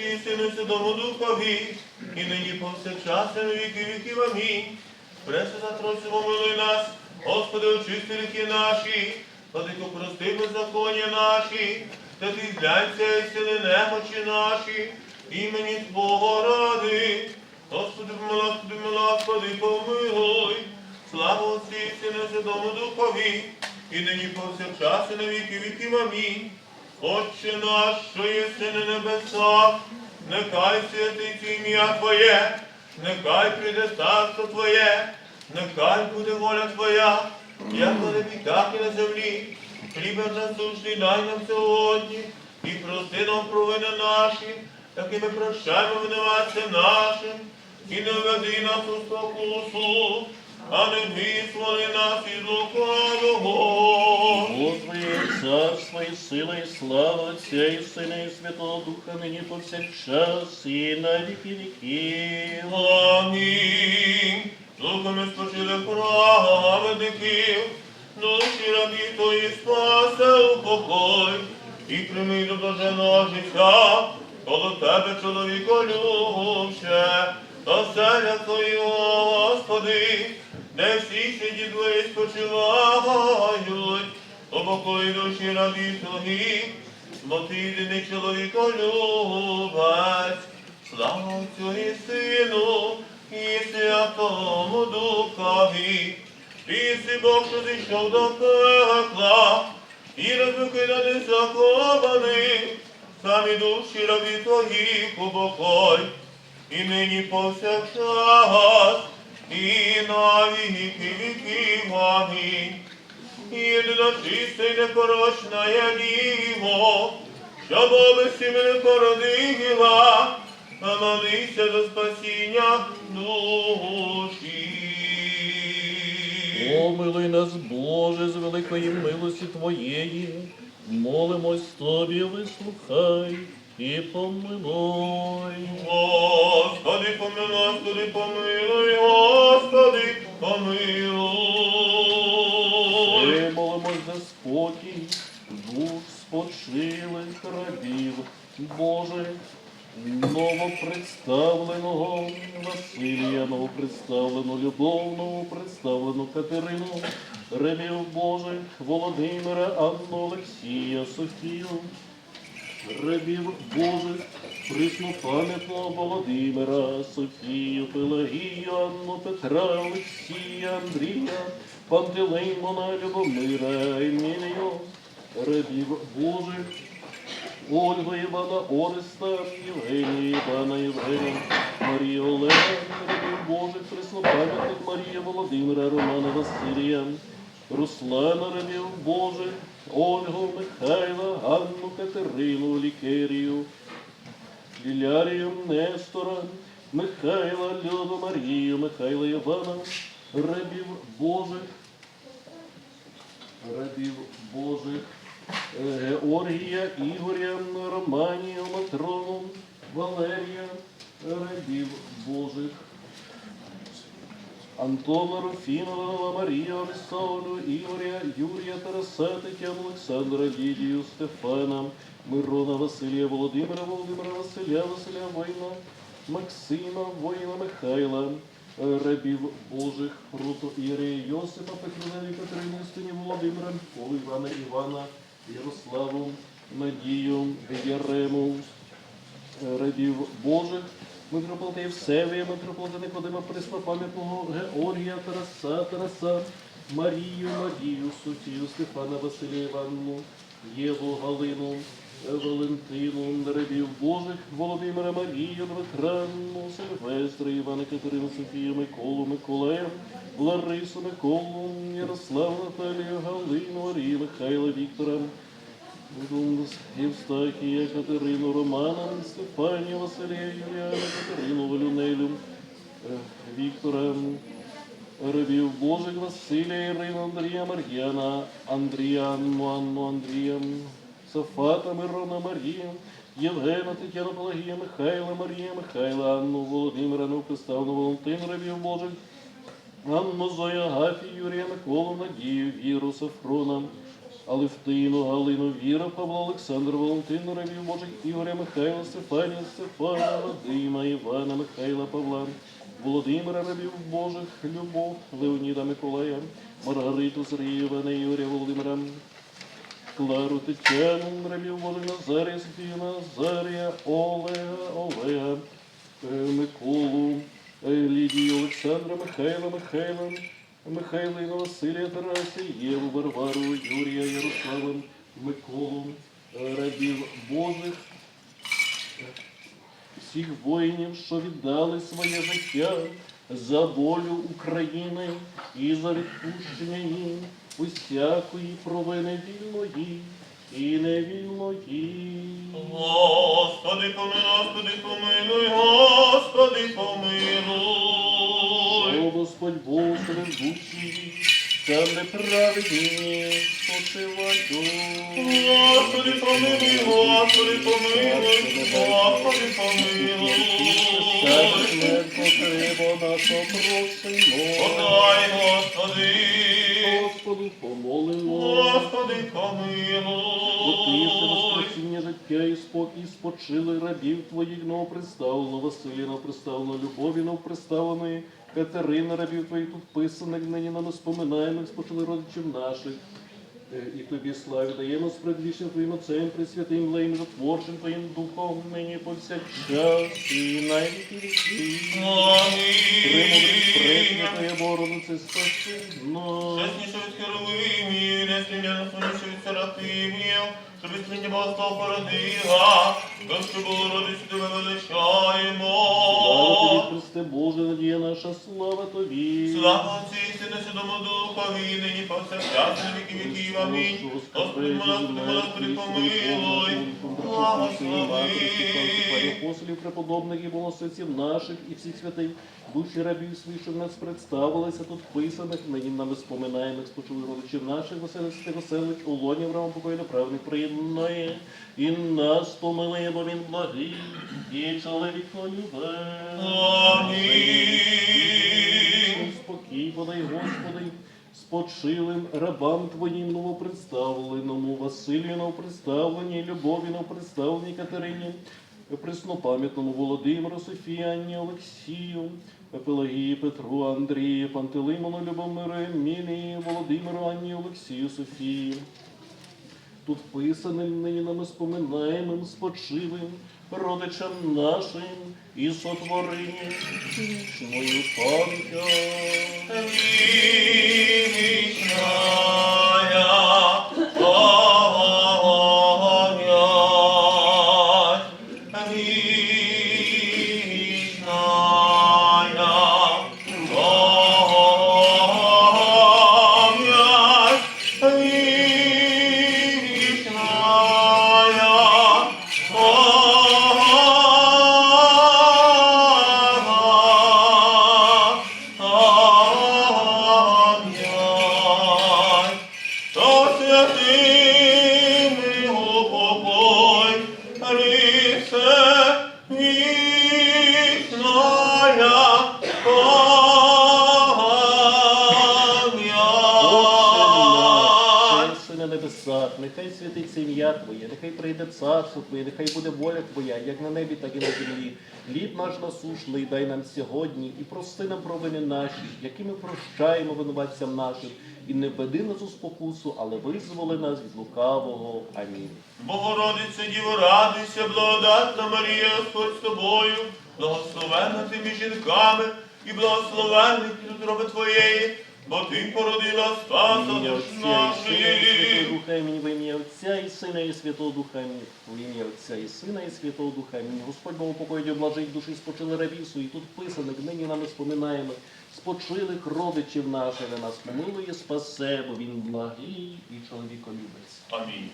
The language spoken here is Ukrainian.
І Сину Святому Духові, і нині повсякчас на віки віків. Амінь. Пресвята Тройцю, помилуй нас, Господи, очисти гріхи наші, Владико, прости беззаконня наші, та ти зглянься і сили немочі наші, імені Твого ради. Господи, Господи, Господи, помилуй. Слава Отцю і Сину Святому Духові, і нині повсякчас і на віки віків. Амінь. Отче наш, що єси на небесах, нехай святиться ім'я Твоє, нехай прийде царство Твоє, нехай буде воля Твоя, як на небі, так і на землі. Хліб наш насущний дай нам сьогодні, і прости нам провини наші, як і ми прощаємо винуватцям нашим, і не веди нас у спокусу, а не визволи нас із лукавого. Царство і сила, і слава Отця і Сина, і Святого Духа, нині повсякчас, і на віки віків. Амінь. Духами спочили праведників, душі рабі твої спасе у покой, і прийми до блаженого життя, коло тебе, чоловіко, любче, та селя твоєго, Господи, де всі сиді твої спочивають, у покої душі рабі твої, бо ти єдиний чоловіко любець. Слава Отцю і Сину, і Святому Духові, ти си Бог, що зійшов до пекла, і розбикиданий закований, самі душі рабі твоїх упокой, і нині повсякчас, і на віки віків. Амінь. Єдина чиста й непорочна Діво, що бобесі мене породила, а молися до спасіння душі. Помилуй нас, Боже, з великої милості Твоєї, молимось Тобі, вислухай і помилуй. Господи, помилуй, Господи, помилуй, Господи, помилуй. Спокій, дух спочилих рабів, Боже, новопредставленого Василія, новопредставлену Любов, новопредставлену Катерину, рабів Божих, Володимира, Анну, Олексія, Софію, рабів Божих, Приснопам'ятного Володимира, Софію, Пелагію, Анну, Петра, Олексія, Андрія, Пантелеймона, Любомира, Емілію, рабів Божих, Ольгу Івана Ореста, Євгенія Івана Євгенія, Марію Олена, рабів Божих, Преснопам'ятних Марія Володимира, Романа Василія, Руслана рабів Божих, Ольгу, Михайла, Ганну, Катерину, Лікерію, Лілярію, Нестора, Михайла, Люду, Марію, Михайла Івана, рабів Божих, рабів Божих, е, Георгія, Ігоря, Романію, Матрону, Валерія, рабів Божих. Антона Руфінова, Марія Арисовну, Ігоря, Юрія Тараса, Тетяну Олександра, Лідію, Стефана, Мирона, Василія, Володимира, Володимира, Василя, Василя Воїна, Максима, Воїна Михайла, рабів Божих, Руту Ірія, Йосипа, Петруневі, Катерини, Стині, Володимира, Полу Івана, Івана, Ярославу, Надію, Ярему, рабів Божих, митрополита Євсевія, митрополита Никодима Преснопам'ятного, Георгія, Тараса, Тараса, Марію, Марію, Софію, Стефана, Василія Івановну, Єву, Галину, Валентину, рабів Божих, Володимира, Марію, Дмитранну, Сильвестра, Івана, Катерину, Софію, Миколу, Миколая, Ларису, Миколу, Ярославу, Наталію, Галину, Марію, Михайла, Віктора, Євстахія, Катерину, Романа, Стефанію, Василія, Юліана, Катерину, Валюнелю, е, Віктора, рабів Божих, Василія, Ірину, Андрія, Мар'яна, Андріану, Анну, Андрія, Софата, Мирона, Марія, Євгена, Тетяна, Пелагія, Михайла, Марія, Михайла, Анну, Володимира, Новоприставну, Валентин, рабів Божих, Анну, Зоя, Гафі, Юрія, Миколу, Надію, Віру, Сафрона, Алевтину, Галину, Віра, Павла, Олександр, Валентину, Ревів Божих, Ігоря, Михайла, Стефанія, Стефана, Вадима, Івана, Михайла, Павла, Володимира, Ревів Божих, Любов, Леоніда, Миколая, Маргариту, Сергія, Івана, Ігоря, Володимира, Клару, Тетяну, Ревів Божих, Назарія, Софію, Назарія, Олега, Олега, е, Миколу, е, Лідію, Олександра, Михайла, Михайла, Михайлина, Василія, Тараса, Єву, Варвару, Юрія, Ярослава, Миколу, е, рабів Божих, всіх воїнів, що віддали своє життя за волю України і за відпущення їм усякої провини вільної і невільної. Господи, помилуй, Господи, помилуй, Господи, помилуй. О Господь Бог, душі, там неправедні спочиваю. Господи, помилуй, Господи, помилуй, Господи, помилуй. Так не потребо наша просимо. Подай, Господи, Отише воскресіння життя і спокій спочили рабів твоїх новоприставлено, Василія новоприставлено, Любові новоприставленої, Катерина рабів твоїх тут писаних, нині нам споминаємо, спочили родичів наших. Е, І тобі славі даємо з предвічним Твоїм Отцем, Пресвятим, Леєм, Жотворчим Твоїм Духом, нині повсякчас і на віки. Премудрість пресня Амінь. Твоя Богородице, спаси нас. Чесніше від херовимів, на сонніше від серафимів, щоб від Бога породила, що було родичі тебе Слава величаємо. тобі, Христе Боже, надія наша, слава тобі. Слава Отцю і Сину, Святому Духові, нині повсякчас на віки віків. Амінь. Господи, Господи, Господи, помилуй. Благослови. Апостолів, преподобних і богословців наших і всіх святих, душі рабів своїх, що в нас представилися тут писаних, нині нами споминаємо, спочили родичів наших, Василих Святих Василич, Улоні, Авраам, покої правних приєднає, і нас помилує, бо він благий, і чоловік чоловіколюбе. Амінь. Спокій, подай, Господи, спочилим рабам Твоїм новопредставленому, Василію новопредставленій, Любові новопредставленій Катерині, преснопам'ятному Володимиру, Софії, Анні, Олексію, Пелагії, Петру, Андрію, Пантелеймону, Любомиру, Емілії, Володимиру, Анні, Олексію, Софії. Тут писаним нині нами споминаємим, спочивим, родичам нашим і сотворим вічною пам'ять. Небесах, нехай святиться ім'я Твоє, нехай прийде царство Твоє, нехай буде воля Твоя, як на небі, так і на землі. Хліб наш насушний дай нам сьогодні і прости нам провини наші, які ми прощаємо винуватцям нашим, і не веди нас у спокусу, але визволи нас від лукавого. Амінь. Богородице, Діво, радуйся, благодатна Марія, Господь з тобою, благословенна ти між жінками, і благословенний плід утроби твоєї, бо ти породила і Сина і Святого. Духа імені, В ім'я Отця і Сина і Святого Духа Амінь. В ім'я Отця і Сина і Святого Духа Амінь. Господь Богу покоїть облажить душі, спочили рабів свої. Тут писаних, нині нами споминаємо. Спочилих родичів наших, на нас милує, спасе, бо він благий і чоловіколюбець. Амінь.